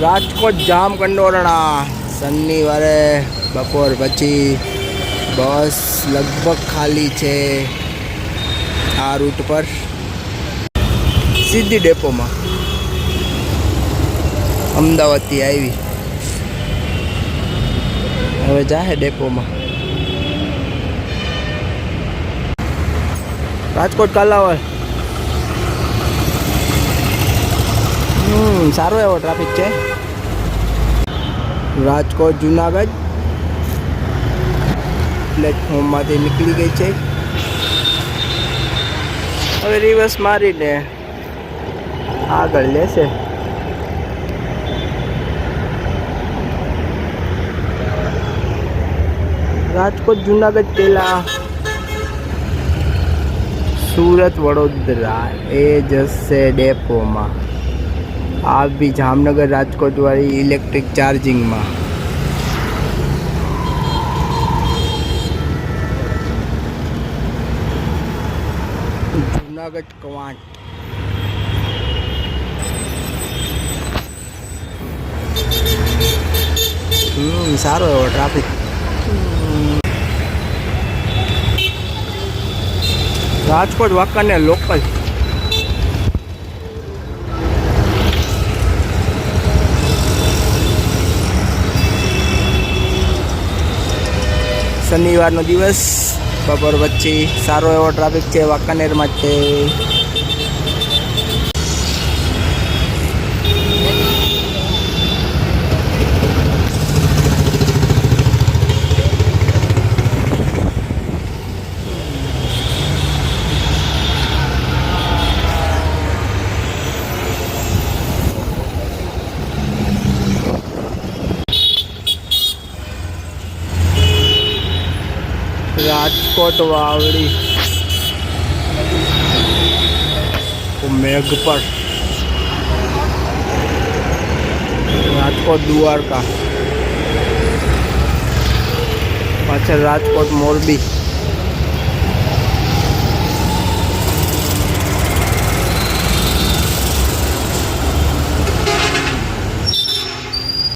રાજકોટ જામ કંડોરણા. શનિવારે બપોર પછી બસ લગભગ ખાલી છે આ રૂટ પર. સીધી ડેપોમાં. અમદાવાદથી આવી. હવે જાહે ડેપોમાં. રાજકોટ કાલાવડ. હમ સારો એવો ટ્રાફિક છે. રાજકોટ, જુનાગઢ. પ્લેટફોર્મમાંથી નીકળી ગઈ છે. હવે રિવર્સ મારીને આગળ લેશે. રાજકોટ, જુનાગઢ પેલા સુરત, વડોદરા એ જશે ડેપોમાં આ બી જામનગર રાજકોટવાળી ઇલેક્ટ્રિક ચાર્જિંગમાં જુનાગઢ કવાંટ. હમ, સારો એવો ટ્રાફિક રાજકોટ વાંકાને લોકલ શનિવારનો દિવસ. બપોર પછી સારો એવો ટ્રાફિક છે વાંકાનેર માટે રાજકોટ વાવડી. મેઘપર રાજકોટ દ્વારકા પાછળ રાજકોટ મોરબી.